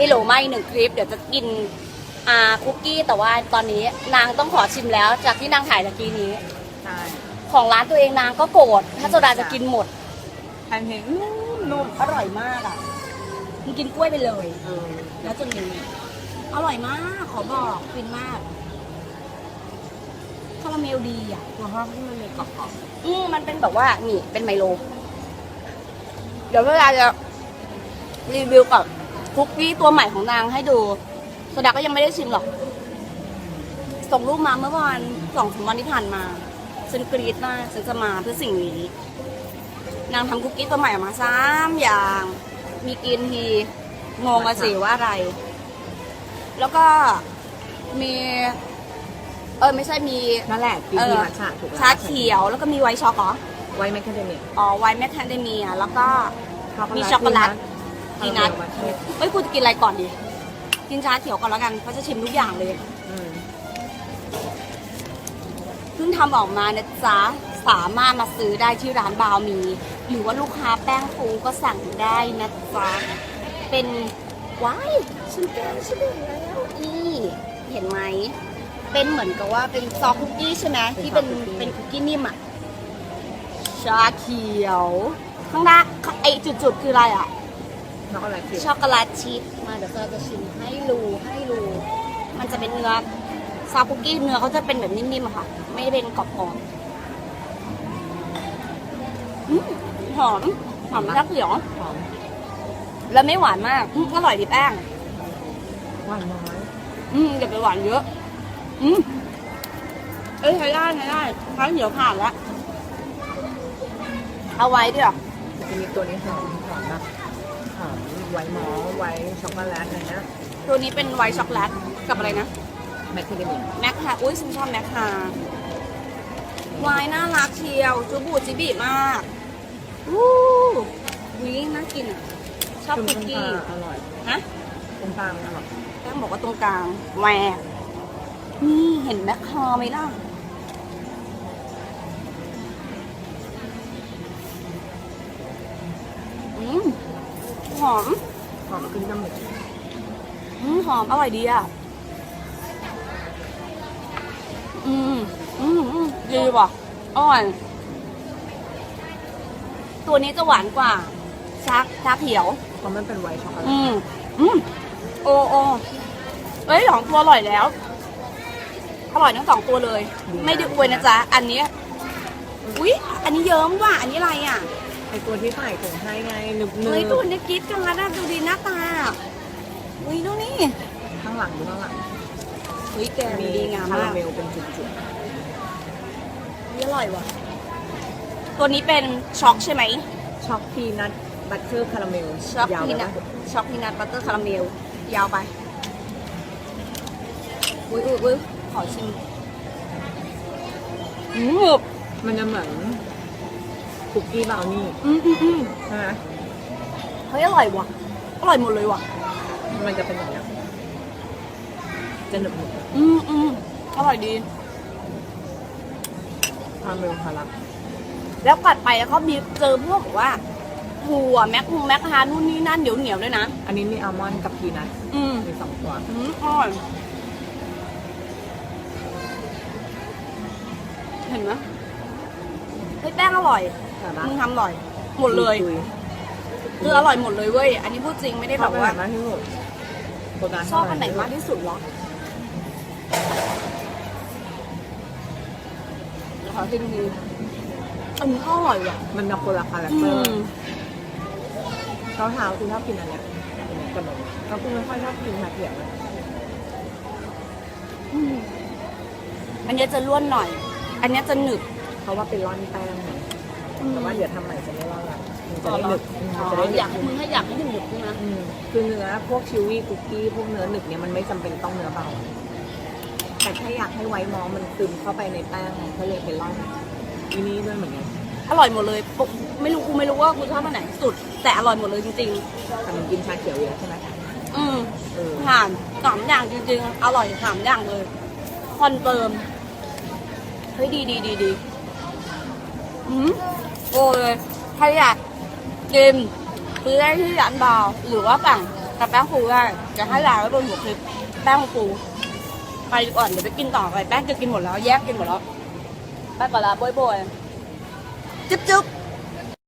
พี่หลูมาอีกหนึ่งคลิปเดี๋ยวจะกินอ่าคุกกี้แต่ว่าตอนนี้นางต้องขอชิมแล้ว จากที่นางถ่ายตะกี้นี้ ใช่ของร้านตัวเองนางก็โกรธถ้าโซดาจะกินหมดแพนเค้กนุ่มนุ่มอร่อยมากอะมึงกินกล้วยไปเลย เออแล้วจนนี้อร่อยมาก ขอบอกฟินมากคาราเมลดีอะตัวห้องที่มันมีกรอบอืมมันเป็นแบบว่านี่เป็นไมโล เดี๋ยวเวลาจะรีวิวกับ คุกกี้ตัวใหม่ของนางให้ดูโซดาก็ยังไม่ได้ชิมหรอก ส่งรูปมาเมื่อวันสองสามวันที่ผ่านมาฉันกรี๊ดมากฉันจะมาเพื่อสิ่งนี้ นางทำคุกกี้ตัวใหม่ออกมาสามอย่าง มีกินทีงงอะสิว่าอะไร แล้วก็มี เออไม่ใช่มีๆนั่นแหละกินเอทีอมัทฉะถูกแล้วชาเขียวแล้วก็มีไวท์ช็อกเหรอไวท์แมคคาเดเมียอ๋อไวท์แมคคาเดเมียแล้วก็ มีช็อกโกแลต พีนัทเอ้ยกูจะกินอะไรก่อนดีกินชาเขียวก่อนแล้วกันเพราะจะชิมทุกอย่างเลยอืมเพิ่งทำออกมานะจ๊ะสามารถมาซื้อได้ที่ร้านบาวมี หรือว่าลูกค้าแป้งฟูก็สั่งได้นะจ๊ะเป็นว้ายฉันแก้ฉันเห็นแล้วนี่เห็นไหมเป็นเหมือนกับว่าเป็นซอฟต์คุกกี้ใช่ไหมที่เป็นเป็นคุกกี้นิ่มอะชาเขียว ข้างหน้าไอจุดๆคืออะไรอะ ช็อกโกแลตชิพช็อกโกแลตชีสมาเดี๋ยวเราจะชิมให้รูให้รูมันจะเป็นเนื้อซาบุกี้เนื้อเขาจะเป็นแบบนิ่มๆอะค่ะ ไม่ได้เป็นกรอบๆอืมหอมหอมชาเขียวหอมแล้วไม่หวานมากอืมอร่อยดีแป้ง หวานน้อยอืมอย่าไปหวานเยอะ อืมเอ้ยใช้ได้ใช้ได้ครั้งเดี๋ยวผ่านแล้วเอาไว้ด้วยเหรอจะมีตัวนี้หอมหอมแบบหอม ไวท์มอลต์ไวท์ช็อกโกแลตอะไรเงี้ยตัวนี้เป็นไวท์ช็อกโกแลตกับอะไรนะแมคคาเดเมียแม็กค่ะอุ้ยฉันชอบแม็กค่ะวายน่ารักเชียวจูบูจิบิมากวู้วิน่ากินอะชอบคุกกี้อร่อยฮะตรงกลางอร่อยแป้งบอกว่าตรงกลางแหวกนี่เห็นแม็กคาไหมล่ะ อมหอมขึ้นจมูกอืมหอม อร่อยดีอะ อืมอืมอืมดีว่ะอร่อย ตัวนี้จะหวานกว่าชักชาเขียว เพราะมันเป็นไวท์ช็อกโกแลอืตมอืมโอโอเอ้ยสองตัวอร่อยแล้ว อร่อยทั้งสองตัวเลย ไม่ได้อวยนะจ๊ะ อันนี้อุ๊ยอันนี้เยิ้มว่ะ อันนี้อะไรอะไอตัวที่ใส่ถุงให้ไงนึบนึเฮ้ยตัวนี้กิ๊ดกันแล้วนะดูดีหน้าตาอุ้ยดูนี่ ข้างหลังดูข้างหลังเฮ้ยแกมันดีงามคารามากเมลเป็นจุดนี่อร่อยว่ะ ตัวนี้เป็นช็อกใช่ไหมๆช็อกพีนัทบัตเตอร์คาราเมลช็อกยาวพีไปนัทปะช็อกพีนัทบัตเตอร์คาราเมลยาวไป อุ้ยอุ้ยอุ้ยขอชิมอืมมันจะเหมือน คุกกี้บราวนี่อืมอืมอืมใช่ไหมเฮ้ยอร่อยว่ะ อร่อยหมดเลยว่ะ มันจะเป็นอย่างนี้ยจะหนึบหนึบอืมอืมอร่อยดีคาราเมลคาราแล้วกัดไปแล้วก็มีเจอพวกแบบว่าถั่วแมคคุงแมคฮานู่นนี่นั่นเหนียวเหนียวๆด้วยนะ อันนี้มีอัลมอนด์กับพีนัทอืมมีสองตัว อืมอร่อย เห็นไหมเฮ้ยแป้งอร่อยแต่ละ มึงทำอร่อย หมดเลยตุยคืออร่อยหมดเลยเว้ย อันนี้พูดจริงไม่ได้ชแบอบบอันไหว่านมากที่สุดโบราณชอบอันไหนมากที่สุดเหรอเดี๋ยวขอชิมดีอันนี้ก็อร่อยว่ะ มันจะคนละคาแรคอืเตอร์มเช้าเช้าๆคุณชอบกินอันเนี้ยกับนมแล้วคุณไม่ค่อยชอบกินชาเขียวนะอืมอันนี้จะร่วนหน่อย อันนี้จะหนึบ เพราะว่าเป็นร่อนแป้งไง แต่ว่าเดี๋ยวทำใหม่จะไม่ร่อนละมันจะอ๋อได้เหรอหนึบอืมอ๋อจะได้หนึอยากบมึงให้อยากให้หนึบๆใช่ไหมอืมคือเนื้อพวกชิววี่คุกกี้พวกเนื้อหนึบเนี่ยมันไม่จำเป็นต้องเนื้อเบาแต่แค่อยากให้ไว้มองมันซึมเข้าไปในแป้งไงก็เลยเป็นร่อนอีนี้ด้วยเหมือนกันอร่อยหมดเลยปกไม่รู้กูไม่รู้ว่ากูชอบอันไหนสุด แต่อร่อยหมดเลยจริง แต่มันกินชาเขียวเยอะใช่ไหมๆ อืม เออผ่านสามอย่างจริงๆ อร่อยสามอย่างเลย คอนเฟิร์ม เฮ้ย ดีดีดีดีอืม โอ้ยใครอยากกินซื้อได้ที่ร้านบาวหรือว่าสั่งกับแป้งฟูได้จะให้ลาแล้วโดนหัวคลิปแป้งฟูไปก่อนเดี๋ยวไปกินต่อไปแป้งจะกินหมดแล้วแยกกินหมดแล้วไปก่อนละบอยบยจุ๊บจุ๊บ